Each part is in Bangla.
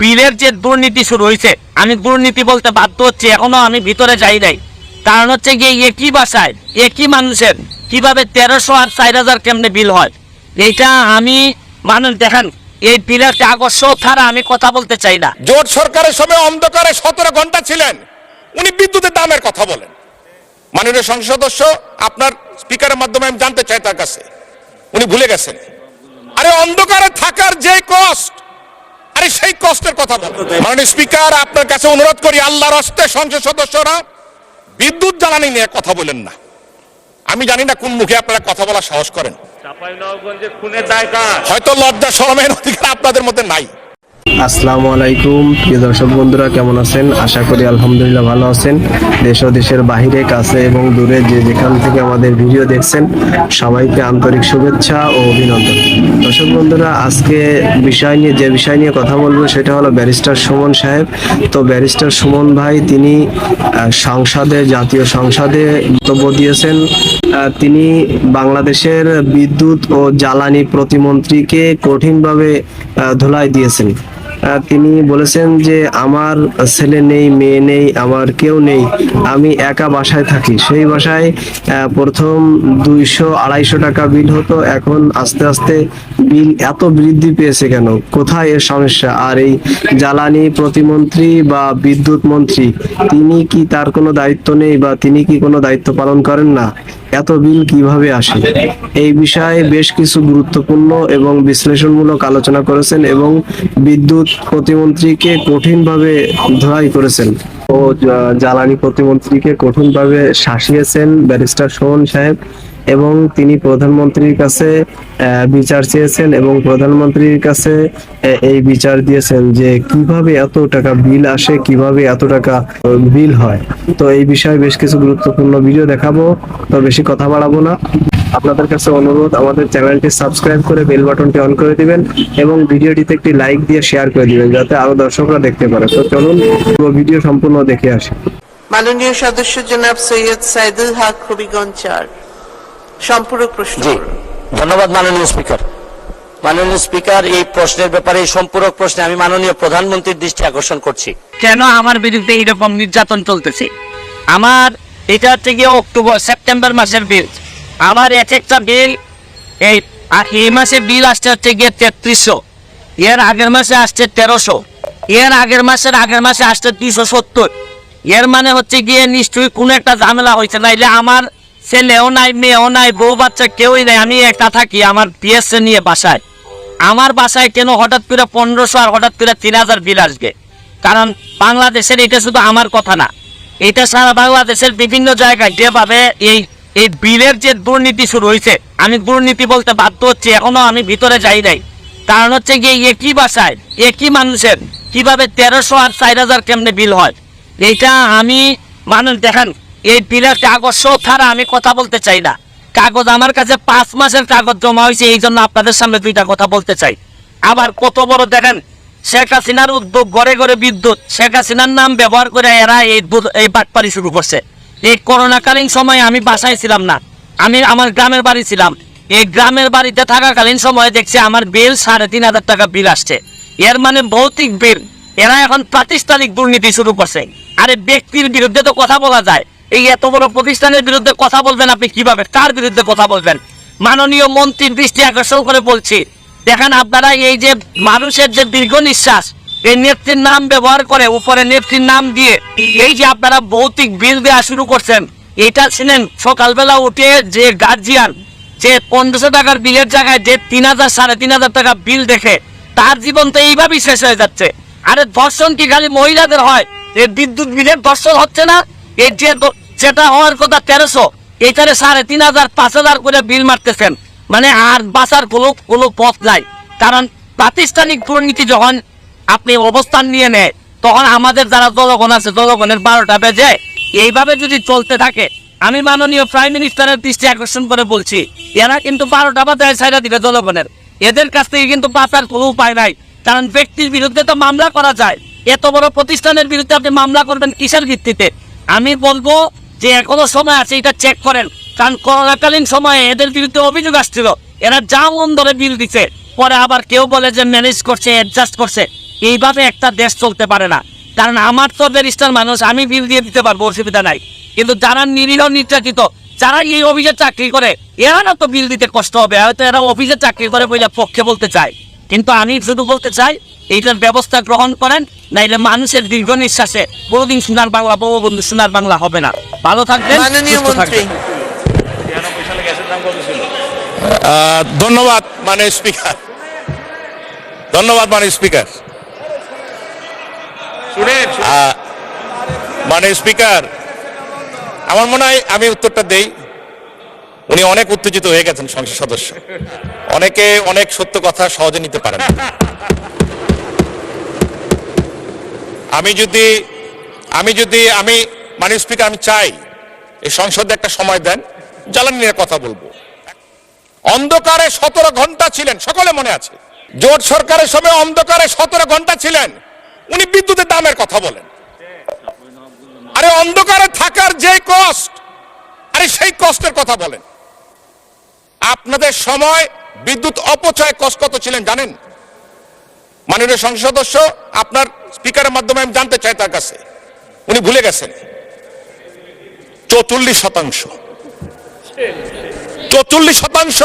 বিলের যে দুর্নীতি শুরু হয়েছে আমি দুর্নীতি বলতে বাধ্য হচ্ছি, এখনও আমি ভিতরে যাই নাই। কারণ হচ্ছে গিয়ে একই বাসায়, একই মানুষের কীভাবে তেরোশো আর চার হাজার কেমনে বিল হয়? এইটা আমি, মানুষ দেখেন, এই বিলের কাগজ ছাড়া আমি কথা বলতে চাই না। জোট সরকারের সময় অন্ধকারে সতেরো ঘণ্টা ছিলেন, উনি বিদ্যুতের দামের কথা বলেন। মাননীয় সংসদ সদস্য, আপনার স্পিকারের মাধ্যমে আমি জানতে চাই তার কাছে। উনি ভুলে গেছেন। আরে অন্ধকারে থাকার যে কষ্ট আরে সেই কষ্টের কথা বলেন মাননীয় স্পিকার আপনার কাছে অনুরোধ করি আল্লাহর হস্তে সংসদ সদস্যরা বিদ্যুৎ জ্বালানি নিয়ে কথা বলেন না। আমি জানি না কোন মুখে আপনারা কথা বলা সাহস করেন। হয়তো লজ্জা শরমের অধিকার আপনাদের মধ্যে নাই। আসসালামু আলাইকুম, প্রিয় দর্শক বন্ধুরা, কেমন আছেন? আশা করি আলহামদুলিল্লাহ ভালো আছেন। দেশ ও দেশের বাহিরে, কাছে এবং দূরে যে যেখান থেকে আমাদের ভিডিও দেখছেন, সবাইকে আন্তরিক শুভেচ্ছা ও অভিনন্দন। দর্শক বন্ধুরা, আজকে বিষয় নিয়ে যে বিষয় নিয়ে কথা বলব সেটা হলো ব্যারিস্টার সুমন সাহেব। তো ব্যারিস্টার সুমন ভাই, তিনি সংসদে, জাতীয় সংসদে বক্তব্য দিয়েছেন। তিনি বাংলাদেশের বিদ্যুৎ ও জ্বালানি প্রতিমন্ত্রীকে কঠিনভাবে ধুলাই দিয়েছেন। তিনি বলেছেন যে, আমার ছেলে নেই, মেয়ে নেই, আমার কেউ নেই, আমি একা বাসায় থাকি। সেই বাসায় প্রথম দুইশো আড়াইশো টাকা বিল হতো। এখন আস্তে আস্তে বিল এত বৃদ্ধি পেয়েছে কেন? কোথায় এর সমস্যা? আর এই জ্বালানি প্রতিমন্ত্রী বা বিদ্যুৎ মন্ত্রী, তিনি কি তার কোনো দায়িত্ব নেই বা তিনি কি কোনো দায়িত্ব পালন করেন না? এত বিল কীভাবে আসে? এই বিষয়ে বেশ কিছু গুরুত্বপূর্ণ এবং বিশ্লেষণমূলক আলোচনা করেছেন এবং বিদ্যুৎ প্রতিমন্ত্রীকে কঠিনভাবে ধরাই করেছেন। ও জ্বালানি প্রতিমন্ত্রীকে কঠিনভাবে শাসিয়েছেন ব্যারিস্টার সোহন সাহেব। এবং তিনি প্রধানমন্ত্রীর কাছে বিচার চেয়েছেন এবং প্রধানমন্ত্রীর কাছে এই বিচার দিয়েছেন যে কীভাবে এত টাকা বিল আসে, কীভাবে এত টাকা বিল হয়। তো এই বিষয়ে বেশ কিছু গুরুত্বপূর্ণ ভিডিও দেখাবো, তো বেশি কথা বাড়াবো না। আপনাদের কাছে অনুরোধ, আমাদের চ্যানেলটি সাবস্ক্রাইব করে বেল বাটনটি অন করে দিবেন এবং ভিডিওটিতে একটি লাইক দিয়ে শেয়ার করে দিবেন, যাতে আরও দর্শকরা দেখতে পারে। তো চলুন, পুরো ভিডিও সম্পূর্ণ দেখে আসি। মাননীয় সদস্য জনাব সৈয়দ সাইদুল হক হবিগঞ্জ চার। সম্পূরক প্রশ্ন জি। ধন্যবাদ মাননীয় স্পিকার। মাননীয় স্পিকার এই প্রশ্নের ব্যাপারে সম্পূরক প্রশ্নে আমি মাননীয় প্রধানমন্ত্রীর দৃষ্টি আকর্ষণ করছি। কেন আমার বিরুদ্ধে এইরকম নির্যাতন চলতেছে? আমার এটা হচ্ছে গিয়ে অক্টোবর সেপ্টেম্বর মাসের বিল। আমার এক একটা বিল এই আর এই মাসে বিল আসতে হচ্ছে গিয়ে তেত্রিশশো। এর আগের মাসে আসছে তেরোশো। এর আগের মাসের আগের মাসে আসছে দুইশো সত্তর। এর মানে হচ্ছে গিয়ে নিশ্চয়ই কোনো একটা ঝামেলা হয়েছে নাইলে আমার ছেলেও নাই মেয়েও নাই, বউ বাচ্চা কেউই নাই, আমি একা থাকি আমার পিএসএ নিয়ে বাসায়। আমার বাসায় কেন হঠাৎ করে পনেরোশো আর হঠাৎ করে তিন হাজার বিল আসবে? কারণ বাংলাদেশের এটা শুধু আমার কথা না, এটা সারা বাংলাদেশের বিভিন্ন জায়গায় যেভাবে এই এই বিলের যে দুর্নীতি শুরু হয়েছে, আমি দুর্নীতি বলতে বাধ্য হচ্ছি, এখনও আমি ভিতরে যাই নাই। কারণ হচ্ছে গিয়ে একই বাসায়, একই মানুষের কীভাবে তেরোশো আর চার হাজার কেমনে বিল হয়? এইটা আমি মানুষ দেখেন এই বিলের কাগজ সব ছাড়া আমি কথা বলতে চাই না। কাগজ আমার কাছে পাঁচ মাসের কাগজ জমা হয়েছে, এই জন্য আপনাদের সামনে দুইটা কথা বলতে চাই। আবার কত বড় দেখেন, শেখ হাসিনার উদ্যোগ ঘরে ঘরে বিদ্যুৎ। শেখ হাসিনার নাম ব্যবহার করে এরা এই এই বাটপারি শুরু করছে। এই করোনাকালীন সময়ে আমি বাসায় ছিলাম না। আমি আমার গ্রামের বাড়ি ছিলাম। এই গ্রামের বাড়িতে থাকাকালীন সময়ে দেখছি আমার বিল সাড়ে তিন হাজার টাকা বিল আসছে। এর মানে ভৌতিক বিল। এরা এখন প্রাতিষ্ঠানিক দুর্নীতি শুরু করছে। আরে ব্যক্তির বিরুদ্ধে তো কথা বলা যায়। এই এত বড় প্রতিষ্ঠানের বিরুদ্ধে কথা বলবেন আপনি কীভাবে? কার বিরুদ্ধে কথা বলবেন? মাননীয় মন্ত্রীর দৃষ্টি আকর্ষণ করে বলছি। দেখেন আপনারা এই যে মানুষের যে দীর্ঘ নিঃশ্বাস, এই নেত্রীর নাম ব্যবহার করে, উপরে নেত্রীর নাম দিয়ে, এই যে আপনারা ভৌতিক বিল দেওয়া শুরু করছেন, এটা ছিলেন সকালবেলা উঠে যে গার্জিয়ান যে পনেরোশো টাকার বিলের জায়গায় যে তিন হাজার, সাড়ে তিন হাজার টাকা বিল দেখে, তার জীবন তো এইভাবেই শেষ হয়ে যাচ্ছে। আরে ধর্ষণ কি খালি মহিলাদের হয়? এই বিদ্যুৎ বিলের ধর্ষণ হচ্ছে না? যে যেটা হওয়ার কথা তেরোশো। এইটারে সাড়ে তিন হাজার, পাঁচ হাজার করে বিল মারতেছেন। মানে আর বাঁচার কোনো কোনো পথ নাই। কারণ প্রাতিষ্ঠানিক দুর্নীতি যখন আপনি অবস্থান নিয়ে নেয়, তখন আমাদের যারা জনগণ আছে, জনগণের বারোটা বেজে, এইভাবে যদি চলতে থাকে, আমি মাননীয় প্রাইম মিনিস্টারের দৃষ্টি আকর্ষণ করে বলছি, এরা কিন্তু বারোটা বাজায় ছাইরা দিবে জনগণের। এদের কাছ থেকে কিন্তু বাঁচার কোনো উপায় নাই। কারণ ব্যক্তির বিরুদ্ধে তো মামলা করা যায়। এত বড় প্রতিষ্ঠানের বিরুদ্ধে আপনি মামলা করবেন কিসের ভিত্তিতে? আমি বলব যে এখনও সময় আছে, এটা চেক করেন। কারণ করোনাকালীন সময়ে এদের বিরুদ্ধে অভিযোগ আসছিল। এরা যা মন ধরে বিল দিছে, পরে আবার কেউ বলে যে ম্যানেজ করছে অ্যাডজাস্ট করছে। এইভাবে একটা দেশ চলতে পারে না। কারণ আমার তো ব্যারিস্টার মানুষ, আমি বিল দিয়ে দিতে পারব, অসুবিধা নাই। কিন্তু যারা নিরীহ নির্যাতিত, যারা এই অফিসে চাকরি করে, এরা না তো বিল দিতে কষ্ট হবে, হয়তো এরা অফিসে চাকরি করে বইলা পক্ষে বলতে চায়। কিন্তু আমি শুধু বলতে চাই এইটার ব্যবস্থা গ্রহণ করেন নাইলে মানুষের দীর্ঘ নিঃশ্বাসে বহুদিন সোনার বাংলা বঙ্গবন্ধু সোনার বাংলা হবে না। ভালো থাকবেন ধন্যবাদ মানে স্পিকার। ধন্যবাদ মানে স্পিকার। আহ, মানে স্পিকার। আমার মনে হয় আমি উত্তরটা দেই। উনি অনেক উত্তেজিত হয়ে গেছেন সংসদ সদস্য। অনেকে অনেক সত্য কথা সহজে নিতে পারেন আমি যদি আমি যদি, আমি মানে স্পিকার, আমি চাই এই সংসদে একটা সময় দেন, জ্বালানি নিয়ে কথা বলব। অন্ধকারে সতেরো ঘণ্টা ছিলেন, সকলে মনে আছে? জোট সরকারের সময় অন্ধকারে সতেরো ঘণ্টা ছিলেন, উনি বিদ্যুতের দামের কথা বলেন। আরে অন্ধকারে থাকার যে কষ্ট আরে সেই কষ্টের কথা বলেন। আপনাদের সময় বিদ্যুৎ অপচয় কষ্ট কত ছিলেন জানেন? মাননীয় সংসদ সদস্য আপনার স্পিকারের মাধ্যমে আমি জানতে চাই তার কাছে। উনি ভুলে গেছেন। চৌচল্লিশ শতাংশ। চৌচল্লিশ শতাংশ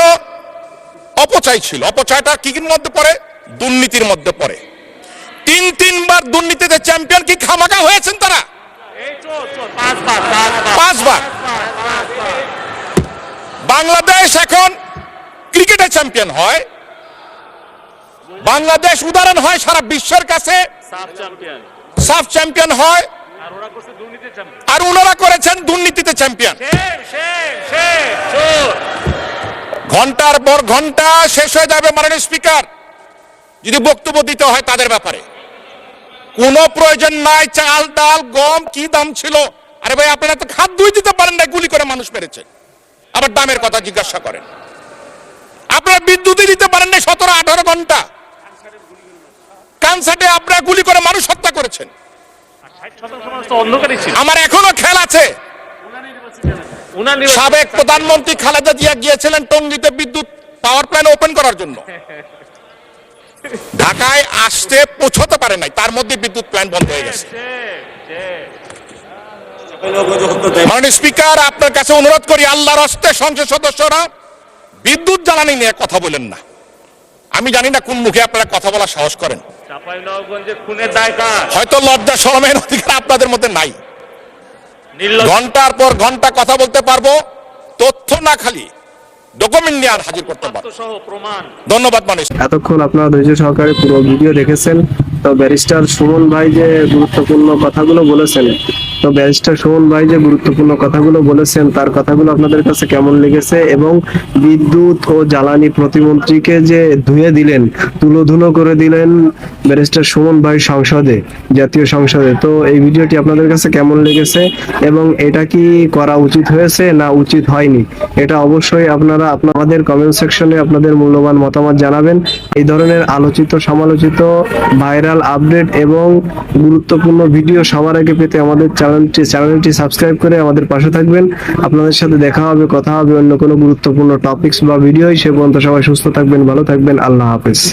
অপচয় ছিল। অপচয়টা কি কির মধ্যে পড়ে দুর্নীতির মধ্যে পড়ে। তিন তিনবার দুর্নীতিতে চ্যাম্পিয়ন কি খামাকা হয়েছেন তারা? পাঁচবার। বাংলাদেশ এখন ক্রিকেটে চ্যাম্পিয়ন হয়। বাংলাদেশ উদাহরণ হয় সারা বিশ্বের কাছে। সাফ চ্যাম্পিয়ন। হয়। আর ওনারা করেছেন দুর্নীতিতে চ্যাম্পিয়ন। ঘণ্টার পর ঘণ্টা শেষ হয়ে যাবে মাননীয় স্পিকার। যদি বক্তব্য দিতে হয় তাদের ব্যাপারে। কোনো প্রয়োজন নাই চাল ডাল গম কি দাম ছিল? আরে ভাই আপনারা তো খাদ্যই দিতে পারেন না গুলি করে মানুষ মেরেছে। আবার দামের কথা জিজ্ঞাসা করেন। আপনারা বিদ্যুৎই দিতে পারেন না সতেরো, আঠারো ঘণ্টা। কানসাটে আপনারা গুলি করে মানুষ হত্যা করেছেন। আমার এখনও খেয়াল আছে। সাবেক প্রধানমন্ত্রী খালেদা জিয়া গিয়েছিলেন টঙ্গিতে বিদ্যুৎ পাওয়ার প্ল্যান্ট ওপেন করার জন্য। ঢাকায় আসতে পৌঁছতে পারে নাই, তার মধ্যে বিদ্যুৎ প্ল্যান্ট বন্ধ হয়ে গেছে। মাননীয় স্পিকার আপনার কাছে অনুরোধ করি আল্লাহর হস্তে সংসদ সদস্যরা বিদ্যুৎ জ্বালানি নিয়ে কথা বলেন না। আমি জানি না কোন মুখে আপনারা কথা বলার সাহস করেন। হয়তো লজ্জা শরমের অধিকার আপনাদের মধ্যে নাই। ঘণ্টার পর ঘণ্টা কথা বলতে পারব তথ্য না খালি ডকুমেন্ট নিয়ে আর হাজির করতে পারব। ধন্যবাদ মানুষ এতক্ষণ আপনারা ধৈর্য সহকারে পুরো ভিডিও দেখেছেন তো ব্যারিস্টার সুমন ভাই যে গুরুত্বপূর্ণ কথাগুলো বলেছেন তো ব্যারিস্টার সুমন ভাই যে গুরুত্বপূর্ণ কথাগুলো বলেছেন, তার কথাগুলো আপনাদের কাছে কেমন লেগেছে এবং বিদ্যুৎ ও জ্বালানি প্রতিমন্ত্রীকে যে ধুয়ে দিলেন, তুলোধুলো করে দিলেন ব্যারিস্টার সুমন ভাই সংসদে, জাতীয় সংসদে, তো এই ভিডিওটি আপনাদের কাছে কেমন লেগেছে এবং এটা কি করা উচিত হয়েছে না উচিত হয়নি? এটা অবশ্যই আপনারা আপনাদের কমেন্ট সেকশনে আপনাদের মূল্যবান মতামত জানাবেন। এই ধরনের আলোচিত, সমালোচিত ভাইরাল আপডেট এবং গুরুত্বপূর্ণ ভিডিও সবার আগে পেতে আমাদের চ্যানেলটি চ্যানেলটি সাবস্ক্রাইব করে আমাদের পাশে থাকবেন। আপনাদের সাথে দেখা হবে, কথা হবে অন্য কোনো গুরুত্বপূর্ণ টপিকস বা ভিডিও সে পর্যন্ত সবাই সুস্থ থাকবেন, ভালো থাকবেন। আল্লাহ হাফেজ।